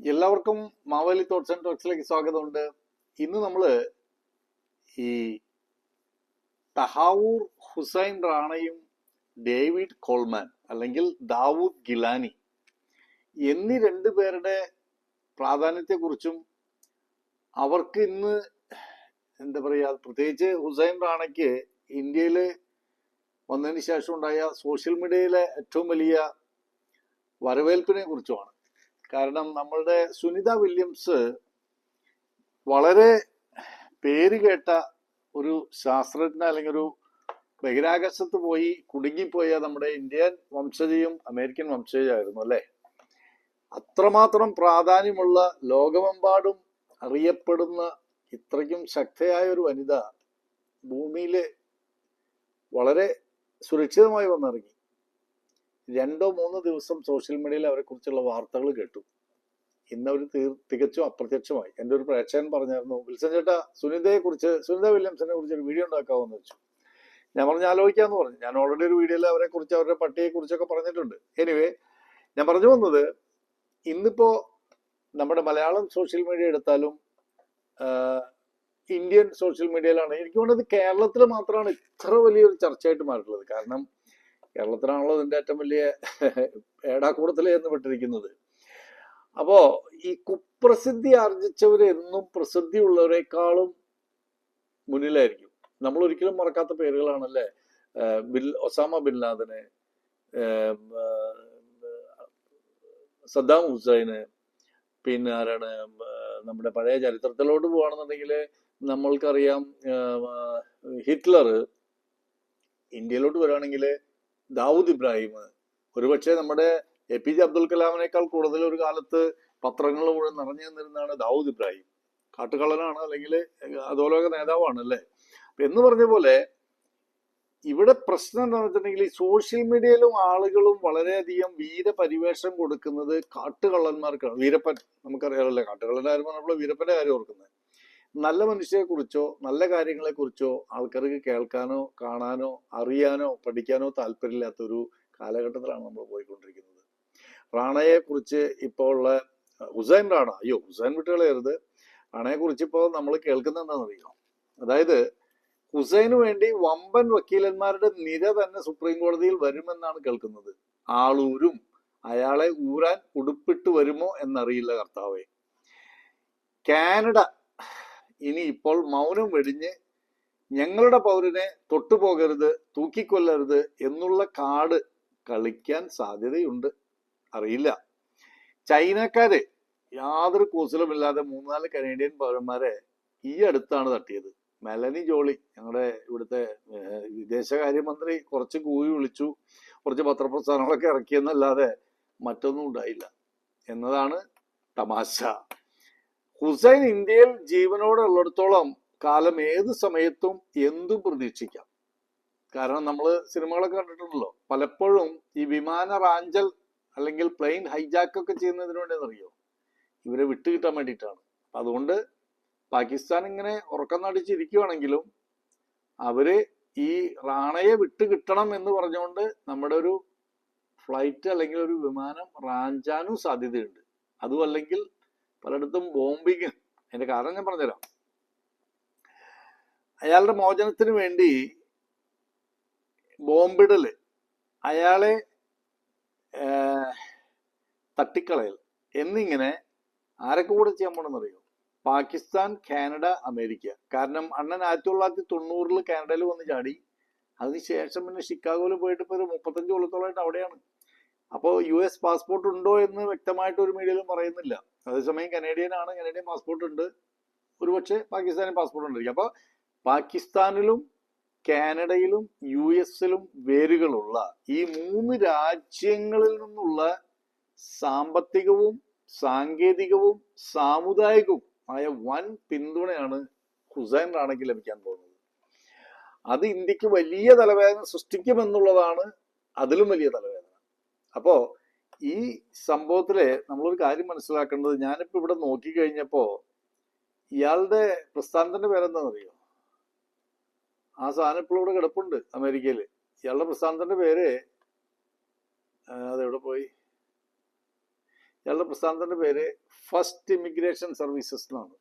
എല്ലാവർക്കും Maveli thoughts and ടോക്സിലേക്ക് സ്വാഗതമുണ്ട്. ഇന്ന് നമ്മൾ ഈ തഹാവൂർ ഹുസൈൻ റാണയും ഡേവിഡ് കോൾമാൻ അല്ലെങ്കിൽ ദാവൂദ് ഗിലാനി എന്നീ രണ്ടു പേരുടെ പ്രാധാന്യത്തെക്കുറിച്ചും അവർക്ക് ഇന്ന് എന്താ പറയുക പ്രത്യേകിച്ച് ഹുസൈൻ റാണയ്ക്ക് ഇന്ത്യയിൽ വന്നതിന് ശേഷം ഉണ്ടായ സോഷ്യൽ മീഡിയയിലെ ഏറ്റവും വലിയ വരവേൽപ്പിനെ കുറിച്ചുമാണ്. കാരണം നമ്മളുടെ സുനിത വില്യംസ് വളരെ പേര് കേട്ട ഒരു ശാസ്ത്രജ്ഞ അല്ലെങ്കിൽ ഒരു ബഹിരാകാശത്ത് പോയി കുടുങ്ങിപ്പോയ നമ്മുടെ ഇന്ത്യൻ വംശജയും അമേരിക്കൻ വംശജയായിരുന്നു അല്ലേ? അത്രമാത്രം പ്രാധാന്യമുള്ള ലോകമെമ്പാടും അറിയപ്പെടുന്ന ഇത്രയ്ക്കും ശക്തയായ ഒരു വനിത ഭൂമിയിൽ വളരെ സുരക്ഷിതമായി വന്നിറങ്ങി. രണ്ടോ മൂന്നോ ദിവസം സോഷ്യൽ മീഡിയയിൽ അവരെ കുറിച്ചുള്ള വാർത്തകൾ കേട്ടു. ഇന്ന് അവർ തീർ തികച്ചും അപ്രത്യക്ഷമായി. എന്റെ ഒരു പ്രേക്ഷകൻ പറഞ്ഞായിരുന്നു വിൽസൺ ചേട്ടാ സുനിതയെ കുറിച്ച് സുനിത വില്യംസിനെ കുറിച്ച് ഒരു വീഡിയോ ഉണ്ടാക്കാമെന്ന് വെച്ചു. ഞാൻ പറഞ്ഞു ആലോചിക്കാന്ന് പറഞ്ഞു. ഞാൻ ഓൾറെഡി ഒരു വീഡിയോയിൽ അവരെ കുറിച്ച് അവരുടെ പട്ടിയെ കുറിച്ചൊക്കെ പറഞ്ഞിട്ടുണ്ട്. എനിവേ ഞാൻ പറഞ്ഞു വന്നത് ഇന്നിപ്പോ നമ്മുടെ മലയാളം സോഷ്യൽ മീഡിയ എടുത്താലും ഇന്ത്യൻ സോഷ്യൽ മീഡിയയിലാണ് എനിക്ക് തോന്നുന്നത് കേരളത്തിൽ മാത്രമാണ് ഇത്ര വലിയൊരു ചർച്ചയായിട്ട് മാറിയിട്ടുള്ളത്. കാരണം കേരളത്തിലാണല്ലോ ഇതിന്റെ ഏറ്റവും വലിയ ഏടാക്കൂടത്തിൽ എന്ന് പെട്ടിരിക്കുന്നത്. അപ്പോ ഈ കുപ്രസിദ്ധി ആർജിച്ചവരെന്നും പ്രസിദ്ധി ഉള്ളവരെക്കാളും മുന്നിലായിരിക്കും. നമ്മൾ ഒരിക്കലും മറക്കാത്ത പേരുകളാണല്ലേ? ബിൽ ഒസാമ ബിൻ ലാദന് സദ്ദാം ഹുസൈന് പിന്നെ ആരാണ് നമ്മുടെ പഴയ ചരിത്രത്തിലോട്ട് പോവാണെന്നുണ്ടെങ്കിൽ നമ്മൾക്കറിയാം ഹിറ്റ്ലർ ഇന്ത്യയിലോട്ട് വരികയാണെങ്കിൽ ദാവൂദ് ഇബ്രാഹിം. ഒരുപക്ഷെ നമ്മുടെ എ പി ജെ അബ്ദുൽ കലാമിനേക്കാൾ കൂടുതൽ ഒരു കാലത്ത് പത്രങ്ങൾ മുഴുവൻ നിറഞ്ഞു നിന്നിരുന്നതാണ് ദാവൂദ് ഇബ്രാഹിം. കാട്ടുകള്ളനാണ് അല്ലെങ്കിൽ അധോലോക നേതാവാണ് അല്ലേ? എന്ന് പറഞ്ഞ പോലെ ഇവിടെ പ്രശ്നം എന്താണെന്ന് വെച്ചിട്ടുണ്ടെങ്കിൽ ഈ സോഷ്യൽ മീഡിയയിലും ആളുകളും വളരെയധികം വീരപരിവേഷം കൊടുക്കുന്നത് കാട്ടുകള്ളന്മാർക്കാണ്. വീരപ്പൻ നമുക്കറിയാമല്ലേ കാട്ടുകള്ളന്റെ കാര്യം പറഞ്ഞപ്പോൾ വീരപ്പന്റെ കാര്യം ഓർക്കുന്നത്. നല്ല മനുഷ്യരെ കുറിച്ചോ നല്ല കാര്യങ്ങളെ കുറിച്ചോ ആൾക്കാർക്ക് കേൾക്കാനോ കാണാനോ അറിയാനോ പഠിക്കാനോ താല്പര്യമില്ലാത്തൊരു കാലഘട്ടത്തിലാണ് നമ്മൾ പോയിക്കൊണ്ടിരിക്കുന്നത്. റാണയെ കുറിച്ച് ഇപ്പോൾ ഉള്ള ഹുസൈൻ റാണ അയ്യോ ഹുസൈൻ വിട്ടുകളയരുത്. റാണയെ കുറിച്ച് ഇപ്പോൾ നമ്മൾ കേൾക്കുന്ന എന്താണെന്നറിയാം? അതായത് ഹുസൈന് വേണ്ടി വമ്പൻ വക്കീലന്മാരുടെ നിര തന്നെ സുപ്രീം കോടതിയിൽ വരുമെന്നാണ് കേൾക്കുന്നത്. ആളൂരും അയാളെ ഊരാൻ ഉടുപ്പിട്ട് വരുമോ എന്നറിയില്ല കർത്താവെ. കാനഡ ഇനി ഇപ്പോൾ മൗനം വെടിഞ്ഞ് ഞങ്ങളുടെ പൗരനെ തൊട്ടുപോകരുത് തൂക്കിക്കൊല്ലരുത് എന്നുള്ള കാട് കളിക്കാൻ സാധ്യതയുണ്ട്. അറിയില്ല. ചൈനക്കാര് യാതൊരു കൂസലുമില്ലാതെ മൂന്നാൽ കനേഡിയൻ പൗരന്മാരെ ഈ അടുത്താണ് തട്ടിയത്. മെലനി ജോളി ഞങ്ങളുടെ ഇവിടുത്തെ വിദേശകാര്യമന്ത്രി കുറച്ച് കൂവി വിളിച്ചു. കുറച്ച് പത്രപ്രസ്ഥാനങ്ങളൊക്കെ ഇറക്കിയെന്നല്ലാതെ മറ്റൊന്നും ഉണ്ടായില്ല. എന്നതാണ് തമാശ. ഹുസൈൻ ഇന്ത്യയിൽ ജീവനോടെ ഉള്ളിടത്തോളം കാലം ഏത് സമയത്തും എന്തും പ്രതീക്ഷിക്കാം. കാരണം നമ്മൾ സിനിമകളൊക്കെ കണ്ടിട്ടുണ്ടല്ലോ. പലപ്പോഴും ഈ വിമാന റാഞ്ചൽ അല്ലെങ്കിൽ പ്ലെയിൻ ഹൈജാക്ക് ഒക്കെ ചെയ്യുന്നതിന് വേണ്ടി അറിയോ ഇവരെ വിട്ടുകിട്ടാൻ വേണ്ടിയിട്ടാണ്. അതുകൊണ്ട് പാകിസ്ഥാൻ ഇങ്ങനെ ഉറക്കം നടിച്ചിരിക്കുവാണെങ്കിലും അവർ ഈ റാണയെ വിട്ടുകിട്ടണം എന്ന് പറഞ്ഞുകൊണ്ട് നമ്മുടെ ഒരു ഫ്ലൈറ്റ് അല്ലെങ്കിൽ ഒരു വിമാനം റാഞ്ചാനും സാധ്യതയുണ്ട്. അതും അല്ലെങ്കിൽ പലയിടത്തും ബോംബിങ് അതിന്റെ കാരണം ഞാൻ പറഞ്ഞുതരാം. അയാളുടെ മോചനത്തിന് വേണ്ടി ബോംബിടൽ അയാളെ തട്ടിക്കളയൽ എന്നിങ്ങനെ ആരൊക്കെ കൂടെ ചെയ്യാൻ പോണെന്നറിയോ? Pakistan Canada America. കാരണം അണ്ണൻ ആയിരത്തി തൊള്ളായിരത്തി തൊണ്ണൂറിൽ കാനഡയിൽ വന്ന് ചാടി. അതിനുശേഷം പിന്നെ ഷിക്കാഗോയിൽ പോയിട്ട് ഇപ്പോൾ ഒരു മുപ്പത്തഞ്ച് കൊല്ലത്തോളമായിട്ട് അവിടെയാണ്. അപ്പോൾ യു എസ് പാസ്പോർട്ട് ഉണ്ടോ എന്ന് വ്യക്തമായിട്ട് ഒരു മീഡിയയിലും പറയുന്നില്ല. അതേസമയം കനേഡിയൻ ആണ് കനേഡിയൻ പാസ്പോർട്ട് ഉണ്ട്. ഒരുപക്ഷെ പാകിസ്ഥാനി പാസ്പോർട്ട് ഉണ്ടായിരിക്കും. അപ്പോൾ പാകിസ്ഥാനിലും കാനഡയിലും യു എസിലും വേരുകളുള്ള ഈ മൂന്ന് രാജ്യങ്ങളിൽ നിന്നുള്ള സാമ്പത്തികവും സാങ്കേതികവും സാമുദായികവും ആയ വൻ പിന്തുണയാണ് ഹുസൈൻ റാണയ്ക്ക് ലഭിക്കാൻ പോകുന്നത്. അത് ഇന്ത്യയ്ക്ക് വലിയ തലവേദന സൃഷ്ടിക്കുമെന്നുള്ളതാണ് അതിലും വലിയ തലവേദന. അപ്പോ ഈ സംഭവത്തിൽ നമ്മളൊരു കാര്യം മനസ്സിലാക്കേണ്ടത് ഞാനിപ്പോ ഇവിടെ നോക്കിക്കഴിഞ്ഞപ്പോ ഇയാളുടെ പ്രസ്ഥാനത്തിന്റെ പേരെന്താണെന്നറിയോ ആ സാധനം ഇപ്പോൾ ഇവിടെ കിടപ്പുണ്ട് അമേരിക്കയിൽ ഇയാളുടെ പ്രസ്ഥാനത്തിന്റെ പേര് അതെവിടെ പോയി? ഇയാളുടെ പ്രസ്ഥാനത്തിന്റെ പേര് ഫസ്റ്റ് ഇമിഗ്രേഷൻ സർവീസസ് എന്നാണ്.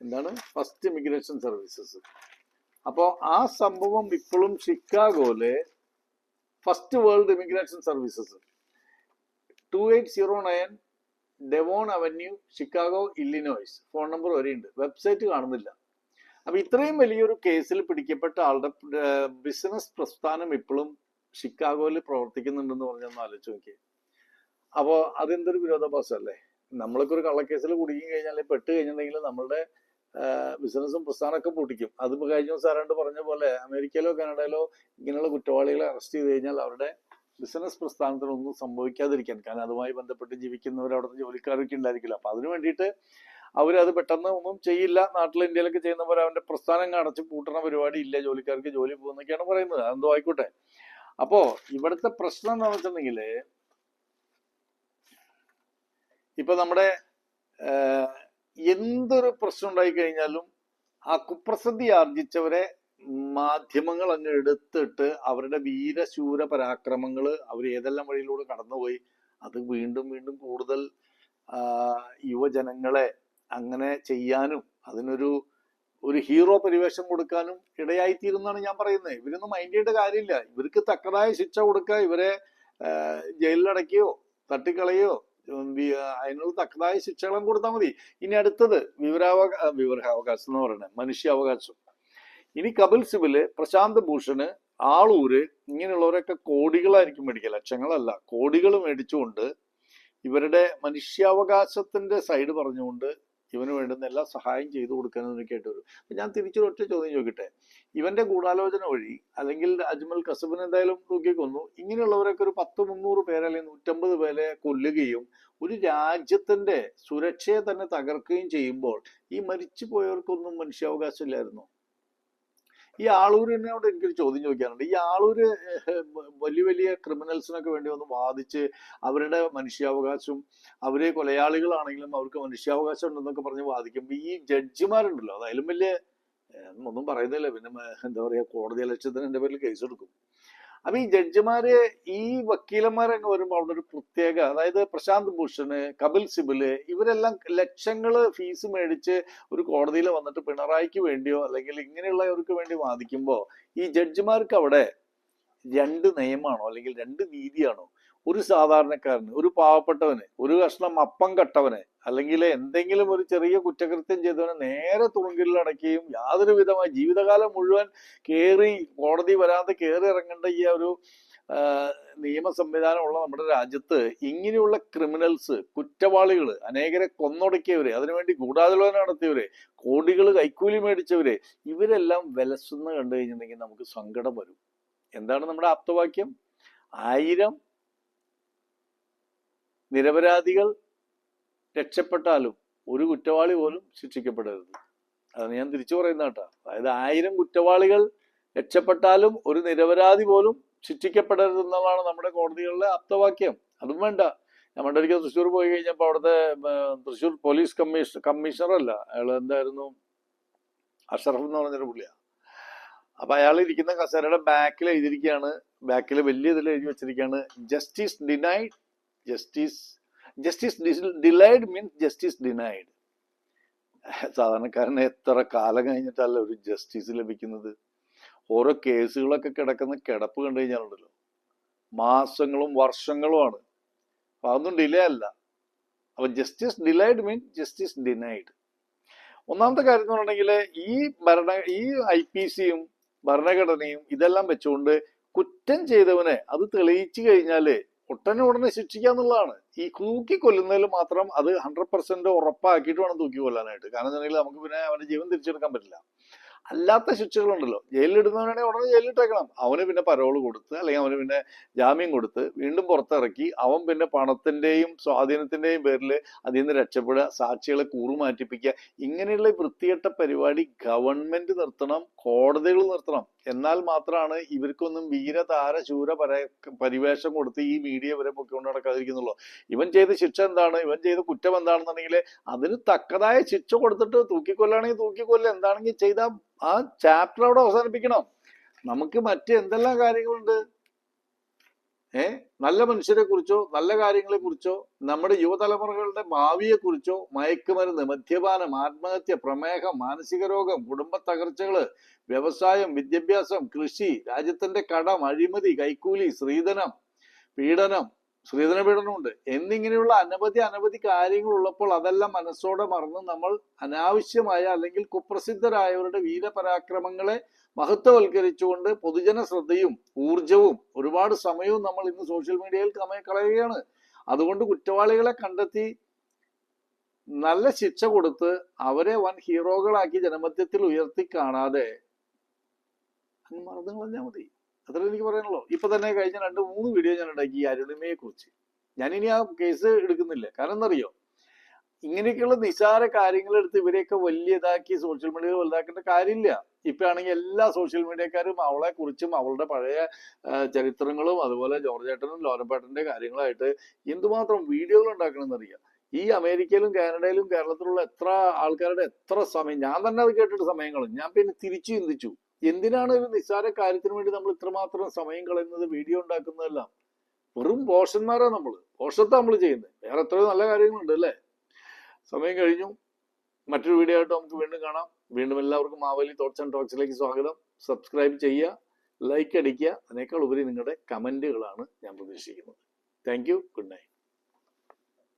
എന്താണ്? First immigration services. അപ്പോൾ ആ സംഭവം ഇപ്പോഴും ഷിക്കാഗോയിലെ first world immigration services. Two eight zero nine Devon avenue Chicago Illinois phone number വരെയുണ്ട്. വെബ്സൈറ്റ് കാണുന്നില്ല. അപ്പൊ ഇത്രയും വലിയൊരു കേസിൽ പിടിക്കപ്പെട്ട ആളുടെ ബിസിനസ് പ്രസ്ഥാനം ഇപ്പോഴും ഷിക്കാഗോയിൽ പ്രവർത്തിക്കുന്നുണ്ടെന്ന് പറഞ്ഞൊന്ന് ആലോചിച്ച് നോക്കിയേ. അപ്പോൾ അതെന്തൊരു വിരോധാഭാസമല്ലേ നമ്മളൊക്കെ ഒരു കള്ളക്കേസിൽ കുടുങ്ങി കഴിഞ്ഞാൽ പെട്ട് കഴിഞ്ഞിട്ടുണ്ടെങ്കിൽ നമ്മളുടെ ബിസിനസ്സും പ്രസ്ഥാനമൊക്കെ പൂട്ടിക്കും. അത് ഇപ്പൊ കഴിഞ്ഞ ആരാണ്ട് പറഞ്ഞ പോലെ അമേരിക്കയിലോ കാനഡയിലോ ഇങ്ങനെയുള്ള കുറ്റവാളികളെ അറസ്റ്റ് ചെയ്ത് കഴിഞ്ഞാൽ അവരുടെ ബിസിനസ് പ്രസ്ഥാനത്തിനൊന്നും സംഭവിക്കാതിരിക്കാൻ കാരണം അതുമായി ബന്ധപ്പെട്ട് ജീവിക്കുന്നവർ അവിടുത്തെ ജോലിക്കാരൊക്കെ ഉണ്ടായിരിക്കില്ല. അപ്പൊ അതിനു വേണ്ടിയിട്ട് അവരത് പെട്ടെന്ന് ഒന്നും ചെയ്യില്ല. നാട്ടിൽ ഇന്ത്യയിലൊക്കെ ചെയ്യുന്ന പോലെ അവന്റെ പ്രസ്ഥാനം അടച്ച് പൂട്ടണ പരിപാടി ഇല്ല. ജോലിക്കാർക്ക് ജോലി പോകുന്നൊക്കെയാണ് പറയുന്നത്. അതെന്തോ ആയിക്കോട്ടെ. അപ്പോ ഇവിടുത്തെ പ്രശ്നം എന്താണെന്ന് വെച്ചിട്ടുണ്ടെങ്കിൽ ഇപ്പൊ നമ്മുടെ എന്തൊരു പ്രശ്നം ഉണ്ടായി കഴിഞ്ഞാലും ആ കുപ്രസിദ്ധി ആർജിച്ചവരെ മാധ്യമങ്ങൾ അങ്ങ് എടുത്തിട്ട് അവരുടെ വീരശൂര പരാക്രമങ്ങൾ അവർ ഏതെല്ലാം വഴിയിലൂടെ കടന്നുപോയി അത് വീണ്ടും വീണ്ടും കൂടുതൽ യുവജനങ്ങളെ അങ്ങനെ ചെയ്യാനും അതിനൊരു ഒരു ഹീറോ പരിവേഷം കൊടുക്കാനും ഇടയായിത്തീരുന്നാണ് ഞാൻ പറയുന്നത്. ഇവരൊന്നും മൈൻഡ് ചെയ്യേണ്ട കാര്യമില്ല. ഇവർക്ക് തക്കതായ ശിക്ഷ കൊടുക്കുക ഇവരെ ജയിലിലടക്കുകയോ തട്ടിക്കളയോ അതിനുള്ള തക്കതായ ശിക്ഷകളും കൊടുത്താൽ മതി. ഇനി അടുത്തത് വിവരാവക വിവരാവകാശം എന്ന് പറയുന്നത് മനുഷ്യാവകാശം. ഇനി കപിൽ സിബിൽ പ്രശാന്ത് ഭൂഷണ് ആളൂര് ഇങ്ങനെയുള്ളവരൊക്കെ കോടികളായിരിക്കും മേടിക്കുക ലക്ഷങ്ങളല്ല കോടികൾ മേടിച്ചുകൊണ്ട് ഇവരുടെ മനുഷ്യാവകാശത്തിന്റെ സൈഡ് പറഞ്ഞുകൊണ്ട് ഇവന് വേണ്ടുന്ന എല്ലാ സഹായം ചെയ്തു കൊടുക്കാൻ കേട്ട് വരും. ഞാൻ തിരിച്ചൊരു ഒറ്റ ചോദ്യം ചോദിക്കട്ടെ? ഇവന്റെ ഗൂഢാലോചന വഴി അല്ലെങ്കിൽ അജ്മൽ കസബിന് എന്തായാലും തൂക്കിക്കൊന്നു ഇങ്ങനെയുള്ളവരൊക്കെ ഒരു പത്ത് മുന്നൂറ് പേരെ അല്ലെങ്കിൽ നൂറ്റമ്പത് പേരെ കൊല്ലുകയും ഒരു രാജ്യത്തിന്റെ സുരക്ഷയെ തന്നെ തകർക്കുകയും ചെയ്യുമ്പോൾ ഈ മരിച്ചു പോയവർക്കൊന്നും മനുഷ്യാവകാശം ഇല്ലായിരുന്നു ഈ ആളൂരിനോട് എനിക്കൊരു ചോദ്യം ചോദിക്കാനുണ്ട്. ഈ ആളൂര് വലിയ വലിയ ക്രിമിനൽസിനൊക്കെ വേണ്ടി ഒന്ന് വാദിച്ച് അവരുടെ മനുഷ്യാവകാശം അവരെ കൊലയാളികളാണെങ്കിലും അവർക്ക് മനുഷ്യാവകാശം ഉണ്ടെന്നൊക്കെ പറഞ്ഞ് വാദിക്കുമ്പോൾ ഈ ജഡ്ജിമാരുണ്ടല്ലോ. അതായാലും വലിയ ഒന്നും പറയുന്നില്ല. പിന്നെ എന്താ പറയാ കോടതി അലക്ഷ്യത്തിന് എന്റെ പേരിൽ കേസ് എടുക്കും അപ്പൊ ഈ ജഡ്ജിമാര് ഈ വക്കീലന്മാരൊക്കെ വരുമ്പോൾ അവിടെ ഒരു പ്രത്യേക അതായത് പ്രശാന്ത് ഭൂഷണ് കപിൽ സിബിൽ ഇവരെല്ലാം ലക്ഷങ്ങൾ ഫീസ് മേടിച്ച് ഒരു കോടതിയിൽ വന്നിട്ട് പിണറായിക്ക് വേണ്ടിയോ അല്ലെങ്കിൽ ഇങ്ങനെയുള്ളവർക്ക് വേണ്ടി വാദിക്കുമ്പോ ഈ ജഡ്ജിമാർക്ക് അവിടെ രണ്ട് നിയമമാണോ അല്ലെങ്കിൽ രണ്ട് നീതിയാണോ? ഒരു സാധാരണക്കാരന് ഒരു പാവപ്പെട്ടവന് ഒരു കഷ്ണം അപ്പം കട്ടവന് അല്ലെങ്കിൽ എന്തെങ്കിലും ഒരു ചെറിയ കുറ്റകൃത്യം ചെയ്തവനെ നേരെ തുറുങ്കിൽ അടയ്ക്കുകയും യാതൊരു വിധമായ ജീവിതകാലം മുഴുവൻ കയറി കോടതി വരാതെ കയറി ഇറങ്ങേണ്ട ഈ ഒരു നിയമ സംവിധാനമുള്ള നമ്മുടെ രാജ്യത്ത് ഇങ്ങനെയുള്ള ക്രിമിനൽസ് കുറ്റവാളികൾ അനേകരെ കൊന്നൊടുക്കിയവര് അതിനുവേണ്ടി ഗൂഢാലോചന നടത്തിയവര് കോടികൾ കൈക്കൂലി മേടിച്ചവര് ഇവരെല്ലാം വിലസുന്ന കണ്ടു കഴിഞ്ഞിട്ടുണ്ടെങ്കിൽ നമുക്ക് സങ്കടം വരും. എന്താണ് നമ്മുടെ ആപ്തവാക്യം? ആയിരം നിരപരാധികൾ രക്ഷപ്പെട്ടാലും ഒരു കുറ്റവാളി പോലും ശിക്ഷിക്കപ്പെടരുത്. അതാണ് ഞാൻ തിരിച്ചു പറയുന്ന കേട്ടോ. അതായത് ആയിരം കുറ്റവാളികൾ രക്ഷപ്പെട്ടാലും ഒരു നിരപരാധി പോലും ശിക്ഷിക്കപ്പെടരുത് എന്നുള്ളതാണ് നമ്മുടെ കോടതികളിലെ ആപ്തവാക്യം. അതും വേണ്ട. ഞാൻ ഒരിക്കൽ തൃശ്ശൂർ പോയി കഴിഞ്ഞപ്പോൾ അവിടുത്തെ തൃശ്ശൂർ പോലീസ് കമ്മീഷ കമ്മീഷണർ അല്ല അയാൾ എന്തായിരുന്നു? അഷറഫ് എന്ന് പറഞ്ഞൊരു പുള്ളിയാ. അപ്പൊ അയാൾ ഇരിക്കുന്ന കസേരയുടെ ബാക്കിൽ എഴുതിയിരിക്കുകയാണ്. ബാക്കിൽ വലിയ ഇതിൽ എഴുതി വെച്ചിരിക്കുകയാണ്. Justice denied justice justice delayed means justice denied സാധാരണക്കാരന് എത്ര കാലം കഴിഞ്ഞിട്ടല്ല ഒരു ജസ്റ്റിസ് ലഭിക്കുന്നത്? ഓരോ കേസുകളൊക്കെ കിടക്കുന്ന കിടപ്പ് കണ്ടു കഴിഞ്ഞാലുണ്ടല്ലോ. മാസങ്ങളും വർഷങ്ങളുമാണ്. അതൊന്നും ഡിലേ അല്ല. അപ്പൊ justice delayed mean justice denied ഒന്നാമത്തെ കാര്യം എന്ന് പറഞ്ഞിട്ടുണ്ടെങ്കിൽ ഈ ഭരണ ഈ ഐ പി സിയും ഭരണഘടനയും ഇതെല്ലാം വെച്ചുകൊണ്ട് കുറ്റം ചെയ്തവനെ അത് തെളിയിച്ചു കഴിഞ്ഞാൽ ഒട്ടനെ ഉടനെ ശിക്ഷിക്കാന്നുള്ളതാണ്. ഈ തൂക്കി കൊല്ലുന്നതിൽ മാത്രം അത് ഹൺഡ്രഡ് പെർസെന്റ് ഉറപ്പാക്കിയിട്ട് വേണം തൂക്കി കൊല്ലാനായിട്ട് കാരണം എന്താണെങ്കിൽ നമുക്ക് പിന്നെ അവന്റെ ജീവൻ തിരിച്ചെടുക്കാൻ പറ്റില്ല. അല്ലാത്ത ശിക്ഷകളുണ്ടല്ലോ. ജയിലിലിടുന്നവനാണെങ്കിൽ ഉടനെ ജയിലിട്ടേക്കണം അവന് പിന്നെ പരോൾ കൊടുത്ത് അല്ലെങ്കിൽ അവന് പിന്നെ ജാമ്യം കൊടുത്ത് വീണ്ടും പുറത്തിറക്കി അവൻ പിന്നെ പണത്തിന്റെയും സ്വാധീനത്തിന്റെയും പേരിൽ അതിൽ നിന്ന് രക്ഷപ്പെടുക സാക്ഷികളെ കൂറുമാറ്റിപ്പിക്കുക. ഇങ്ങനെയുള്ള വൃത്തികെട്ട പരിപാടി ഗവൺമെന്റ് നിർത്തണം കോടതികൾ നിർത്തണം. എന്നാൽ മാത്രമാണ് ഇവർക്കൊന്നും വീരതാര ശൂര പര പരിവേഷം കൊടുത്ത് ഈ മീഡിയ വരെ പൊക്കിക്കൊണ്ട് നടക്കാതിരിക്കുന്നുള്ളൂ. ഇവൻ ചെയ്ത ശിക്ഷ എന്താണ്? ഇവൻ ചെയ്ത കുറ്റം എന്താണെന്നുണ്ടെങ്കിൽ അതിന് തക്കതായ ശിക്ഷ കൊടുത്തിട്ട് തൂക്കിക്കൊല്ലാണെങ്കിൽ തൂക്കിക്കൊല്ല. എന്താണെങ്കിൽ ചെയ്ത ആ ചാപ്റ്റർ അവിടെ അവസാനിപ്പിക്കണം? നമുക്ക് മറ്റ് എന്തെല്ലാം കാര്യങ്ങളുണ്ട്? ഏ? നല്ല മനുഷ്യരെ കുറിച്ചോ നല്ല കാര്യങ്ങളെ കുറിച്ചോ നമ്മുടെ യുവതലമുറകളുടെ ഭാവിയെ കുറിച്ചോ മയക്കുമരുന്ന് മദ്യപാനം ആത്മഹത്യ പ്രമേഹം മാനസിക രോഗം കുടുംബ തകർച്ചകൾ വ്യവസായം വിദ്യാഭ്യാസം കൃഷി രാജ്യത്തിന്റെ കടം അഴിമതി കൈക്കൂലി സ്ത്രീധനം പീഡനം സ്ത്രീധന പീഡനമുണ്ട് എന്നിങ്ങനെയുള്ള അനവധി അനവധി കാര്യങ്ങൾ ഉള്ളപ്പോൾ അതെല്ലാം മനസ്സോടെ മറന്ന് നമ്മൾ അനാവശ്യമായ അല്ലെങ്കിൽ കുപ്രസിദ്ധരായവരുടെ വീരപരാക്രമങ്ങളെ മഹത്വവൽക്കരിച്ചുകൊണ്ട് പൊതുജന ശ്രദ്ധയും ഊർജവും ഒരുപാട് സമയവും നമ്മൾ ഇന്ന് സോഷ്യൽ മീഡിയയിൽ കളയുകയാണ് അതുകൊണ്ട് കുറ്റവാളികളെ കണ്ടെത്തി നല്ല ശിക്ഷ കൊടുത്ത് അവരെ വൻ ഹീറോകളാക്കി ജനമധ്യത്തിൽ ഉയർത്തി കാണാതെ അങ്ങ് മറന്നു കളഞ്ഞാൽ മതി. അത്രേ എനിക്ക് പറയാനുള്ളൂ. ഇപ്പൊ തന്നെ കഴിഞ്ഞ രണ്ട് മൂന്ന് വീഡിയോ ഞാൻ ഉണ്ടാക്കി ഈ അരുണിമയെ കുറിച്ച് ഞാൻ ഇനി ആ കേസ് എടുക്കുന്നില്ല. കാരണം എന്തറിയോ? ഇങ്ങനെയൊക്കെയുള്ള നിസാര കാര്യങ്ങൾ എടുത്ത് ഇവരെയൊക്കെ വലിയ ഇതാക്കി സോഷ്യൽ മീഡിയയിൽ വലുതാക്കേണ്ട കാര്യമില്ല. ഇപ്പൊ ആണെങ്കിൽ എല്ലാ സോഷ്യൽ മീഡിയക്കാരും അവളെ കുറിച്ചും അവളുടെ പഴയ ചരിത്രങ്ങളും അതുപോലെ ജോർജ് ഏട്ടനും ലോരപ്പേട്ടന്റെ കാര്യങ്ങളായിട്ട് എന്തുമാത്രം വീഡിയോകൾ ഉണ്ടാക്കണമെന്ന് അറിയാം ഈ അമേരിക്കയിലും കാനഡയിലും കേരളത്തിലുള്ള എത്ര ആൾക്കാരുടെ എത്ര സമയം ഞാൻ തന്നെ അത് കേട്ടിട്ട് സമയം കളഞ്ഞു ഞാൻ പിന്നെ തിരിച്ചു ചിന്തിച്ചു എന്തിനാണ് ഒരു നിസ്സാര കാര്യത്തിന് വേണ്ടി നമ്മൾ ഇത്രമാത്രം സമയം കളയുന്നത് വീഡിയോ ഉണ്ടാക്കുന്നതെല്ലാം? വെറും പോഷന്മാരാ നമ്മൾ പോഷത്താ നമ്മൾ ചെയ്യുന്നത് വേറെ എത്രയോ നല്ല കാര്യങ്ങളുണ്ട് അല്ലേ? സമയം കഴിഞ്ഞു. മറ്റൊരു വീഡിയോ ആയിട്ട് നമുക്ക് വീണ്ടും കാണാം. വീണ്ടും എല്ലാവർക്കും മാവേലി തോട്ട്സ് ആൻഡ് ടോക്സിലേക്ക് സ്വാഗതം. സബ്സ്ക്രൈബ് ചെയ്യുക ലൈക്ക് അടിക്കുക. അതിനേക്കാൾ ഉപരി നിങ്ങളുടെ കമന്റുകളാണ് ഞാൻ പ്രതീക്ഷിക്കുന്നത്. Thank you good night